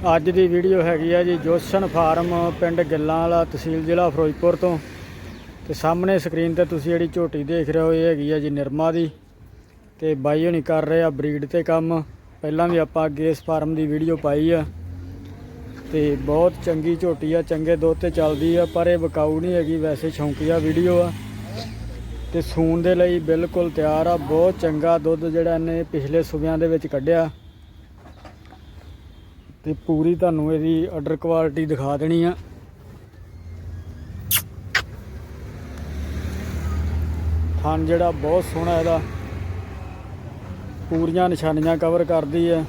ਅੱਜ ਦੀ ਵੀਡੀਓ ਹੈਗੀ ਆ ਜੀ ਜੋਸ਼ਨ ਫਾਰਮ ਪਿੰਡ ਗਿੱਲਾਂ ਵਾਲਾ ਤਹਿਸੀਲ ਜ਼ਿਲ੍ਹਾ ਫਿਰੋਜ਼ਪੁਰ ਤੋਂ। ਤੇ ਸਾਹਮਣੇ ਸਕਰੀਨ ਤੇ ਤੁਸੀਂ ਜਿਹੜੀ ਝੋਟੀ ਦੇਖ ਰਹੇ ਹੋ, ਇਹ ਹੈਗੀ ਆ ਜੀ ਨਿਰਮਾ ਦੀ। ਤੇ ਬਾਈ ਹੋਣੀ ਕਰ ਰਹੇ ਆ ਬਰੀਡ ਤੇ ਕੰਮ। ਪਹਿਲਾਂ ਵੀ ਆਪਾਂ ਅੱਗੇ ਇਸ ਫਾਰਮ ਦੀ ਵੀਡੀਓ ਪਾਈ ਆ। ਤੇ ਬਹੁਤ ਚੰਗੀ ਝੋਟੀ ਆ, ਚੰਗੇ ਦੁੱਧ ਤੇ ਚੱਲਦੀ ਆ, ਪਰ ਇਹ ਬਕਾਊ ਨਹੀਂ ਹੈਗੀ, ਵੈਸੇ ਸ਼ੌਂਕੀਆ ਵੀਡੀਓ ਆ। ਤੇ ਸੂਣ ਦੇ ਲਈ ਬਿਲਕੁਲ ਤਿਆਰ ਆ, ਬਹੁਤ ਚੰਗਾ ਦੁੱਧ ਜਿਹੜਾ ਇਹਨੇ ਪਿਛਲੇ ਸੂਬਿਆਂ ਦੇ ਵਿੱਚ ਕੱਢਿਆ। ਤੇ ਪੂਰੀ ਤੁਹਾਨੂੰ ਇਹਦੀ ਆਰਡਰ ਕੁਆਲਿਟੀ ਦਿਖਾ ਦੇਣੀ ਆ। ਥਣ ਜਿਹੜਾ ਬਹੁਤ ਸੋਹਣਾ ਇਹਦਾ। ਪੂਰੀਆਂ ਨਿਸ਼ਾਨੀਆਂ ਕਵਰ ਕਰਦੀ ਹੈ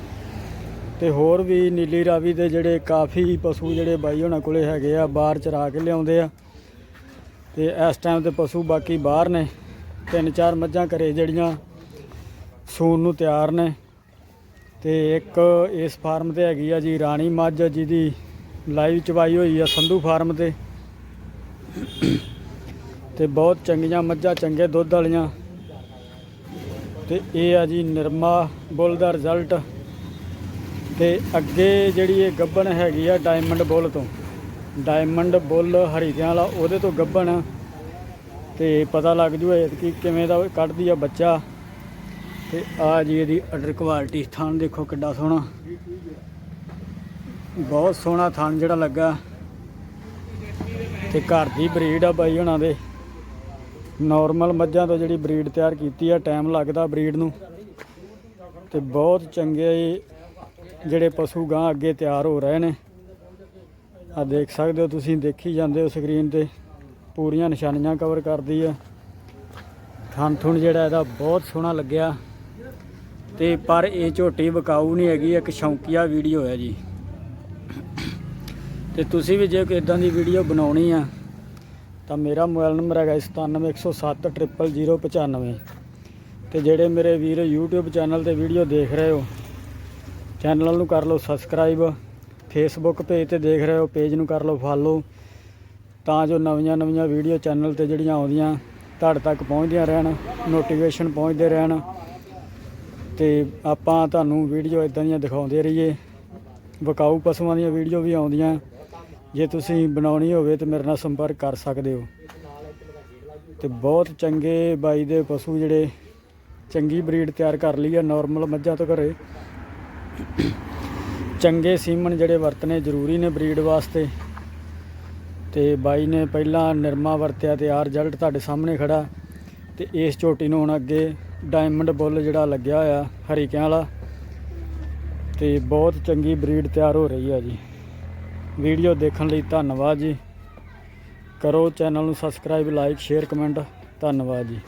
ਤੇ ਹੋਰ ਵੀ ਨੀਲੀ ਰਾਵੀ ਦੇ ਜਿਹੜੇ ਕਾਫੀ ਪਸ਼ੂ ਜਿਹੜੇ ਬਾਈ ਹੋਣਾ ਕੋਲੇ ਹੈਗੇ ਆ, ਬਾਹਰ ਚਰਾ ਕੇ ਲਿਆਉਂਦੇ ਆ। ਤੇ ਇਸ ਟਾਈਮ ਤੇ ਪਸ਼ੂ ਬਾਕੀ ਬਾਹਰ ਨੇ। ਤਿੰਨ ਚਾਰ ਮੱਝਾਂ ਘਰੇ ਜਿਹੜੀਆਂ ਸੂਣ ਨੂੰ ਤਿਆਰ ਨੇ। ਤੇ ਇੱਕ ਇਸ ਫਾਰਮ ਤੇ ਹੈਗੀ ਆ ਜੀ ਰਾਣੀ ਮੱਝ, ਜਿਹਦੀ ਲਾਈਵ ਚਵਾਈ ਹੋਈ ਆ ਸੰਧੂ ਫਾਰਮ ਤੇ। ਤੇ ਬਹੁਤ ਚੰਗੀਆਂ ਮੱਝਾਂ, ਚੰਗੇ ਦੁੱਧ ਵਾਲੀਆਂ। ਤੇ ਇਹ ਆ ਜੀ ਨਿਰਮਾ ਬੁੱਲ ਦਾ ਰਿਜ਼ਲਟ ਤੇ ਅੱਗੇ ਜਿਹੜੀ ਇਹ ਗੱਬਣ ਹੈਗੀ ਆ ਡਾਇਮੰਡ ਬੁੱਲ ਤੋਂ। ਡਾਇਮੰਡ ਬੁੱਲ ਹਰੀਕਿਆਂ ਵਾਲਾ, ਉਹਦੇ ਤੋਂ ਗੱਬਣ। ਤੇ ਪਤਾ ਲੱਗ ਜੂ ਕਿ ਕਿਵੇਂ ਦਾ ਕੱਢਦੀ ਆ ਬੱਚਾ। ਤੇ ਆ ਜੀ ਇਹਦੀ ਅਡਰ ਕੁਆਲਿਟੀ ਥਣ ਦੇਖੋ ਕਿੱਡਾ ਸੋਹਣਾ। ਬਹੁਤ ਸੋਹਣਾ ਥਣ ਜਿਹੜਾ ਲੱਗਾ। ਤੇ ਘਰ ਦੀ ਬਰੀਡ ਆ ਬਾਈ ਉਹਨਾਂ ਦੇ। ਨਾਰਮਲ ਮੱਝਾਂ ਤੋਂ ਜਿਹੜੀ ਬਰੀਡ ਤਿਆਰ ਕੀਤੀ ਆ ਟਾਈਮ ਲੱਗਦਾ ਬਰੀਡ ਨੂੰ। ਤੇ ਬਹੁਤ ਚੰਗੇ ਜਿਹੜੇ ਪਸ਼ੂ ਗਾਂ ਅੱਗੇ ਤਿਆਰ ਹੋ ਰਹੇ ਨੇ। ਆ ਦੇਖ ਸਕਦੇ ਹੋ ਤੁਸੀਂ, ਦੇਖੀ ਜਾਂਦੇ ਹੋ ਸਕਰੀਨ ਤੇ। ਪੂਰੀਆਂ ਨਿਸ਼ਾਨੀਆਂ ਕਵਰ ਕਰਦੀ ਆ। ਥਣ ਥੁਣ ਜਿਹੜਾ ਇਹਦਾ ਬਹੁਤ ਸੋਹਣਾ ਲੱਗਿਆ। ਤੇ ਪਰ ਇਹ ਝੋਟੀ ਵਿਕਾਊ ਨਹੀਂ ਹੈਗੀ, ਇੱਕ ਸ਼ੌਂਕੀਆ ਵੀਡੀਓ ਹੈ ਜੀ। ਤੇ ਤੁਸੀਂ ਵੀ ਜੇ ਕੋਈ ਇਦਾਂ ਦੀ ਵੀਡੀਓ ਬਣਾਉਣੀ ਆ, ਤਾਂ ਮੇਰਾ ਮੋਬਾਈਲ ਨੰਬਰ ਹੈਗਾ 9710700095 ਤੇ ਜਿਹੜੇ ਮੇਰੇ ਵੀਰ YouTube ਚੈਨਲ ਤੇ ਵੀਡੀਓ ਦੇਖ ਰਹੇ ਹੋ ਚੈਨਲ ਨੂੰ ਕਰ ਲਓ ਸਬਸਕ੍ਰਾਈਬ ਫੇਸਬੁੱਕ ਪੇਜ ਤੇ ਦੇਖ ਰਹੇ ਹੋ ਪੇਜ ਨੂੰ ਕਰ ਲਓ ਫਾਲੋ ਤਾਂ ਜੋ ਨਵੀਆਂ ਨਵੀਆਂ ਵੀਡੀਓ ਚੈਨਲ ਤੇ ਜਿਹੜੀਆਂ ਆਉਂਦੀਆਂ, ਤੁਹਾਡੇ ਤੱਕ ਪਹੁੰਚਦੀਆਂ ਰਹਿਣ ਨੋਟੀਫਿਕੇਸ਼ਨ ਪਹੁੰਚਦੇ ਰਹਿਣ ਤੇ ਆਪਾਂ ਤੁਹਾਨੂੰ ਵੀਡੀਓ ਇਦਾਂ ਦੀਆਂ ਦਿਖਾਉਂਦੇ ਰਹੀਏ। ਵਿਕਾਊ ਪਸ਼ੂਆਂ ਦੀਆਂ ਵੀਡੀਓ ਵੀ ਆਉਂਦੀਆਂ। ਜੇ ਤੁਸੀਂ ਬਣਾਉਣੀ ਹੋਵੇ ਤੇ ਮੇਰੇ ਨਾਲ ਸੰਪਰਕ ਕਰ ਸਕਦੇ ਹੋ। ਤੇ ਬਹੁਤ ਚੰਗੇ ਬਾਈ ਦੇ ਪਸ਼ੂ ਜਿਹੜੇ ਚੰਗੀ ਬਰੀਡ ਤਿਆਰ ਕਰ ਲਈ ਆ ਨਾਰਮਲ ਮੱਝਾਂ ਤੋਂ ਘਰੇ। ਚੰਗੇ ਸੀਮਨ ਜਿਹੜੇ ਵਰਤਨੇ ਜ਼ਰੂਰੀ ਨੇ ਬਰੀਡ ਵਾਸਤੇ। ਤੇ ਬਾਈ ਨੇ ਪਹਿਲਾਂ ਨਿਰਮਾ ਵਰਤਿਆ ਤੇ ਆ ਰਿਜ਼ਲਟ ਤੁਹਾਡੇ ਸਾਹਮਣੇ ਖੜਾ। ਤੇ ਇਸ ਝੋਟੀ ਨੂੰ ਹੁਣ ਅੱਗੇ ਡਾਇਮੰਡ ਬੁੱਲ ਜਿਹੜਾ ਲੱਗਿਆ ਹੋਇਆ, ਹਰੀਕਿਆਂ ਵਾਲਾ। ਤੇ ਬਹੁਤ ਚੰਗੀ ਬਰੀਡ ਤਿਆਰ ਹੋ ਰਹੀ ਆ ਜੀ। ਵੀਡੀਓ ਦੇਖਣ ਲਈ ਧੰਨਵਾਦ ਜੀ। ਕਰੋ ਚੈਨਲ ਨੂੰ ਸਬਸਕ੍ਰਾਈਬ ਲਾਈਕ ਸ਼ੇਅਰ ਕਮੈਂਟ ਧੰਨਵਾਦ ਜੀ।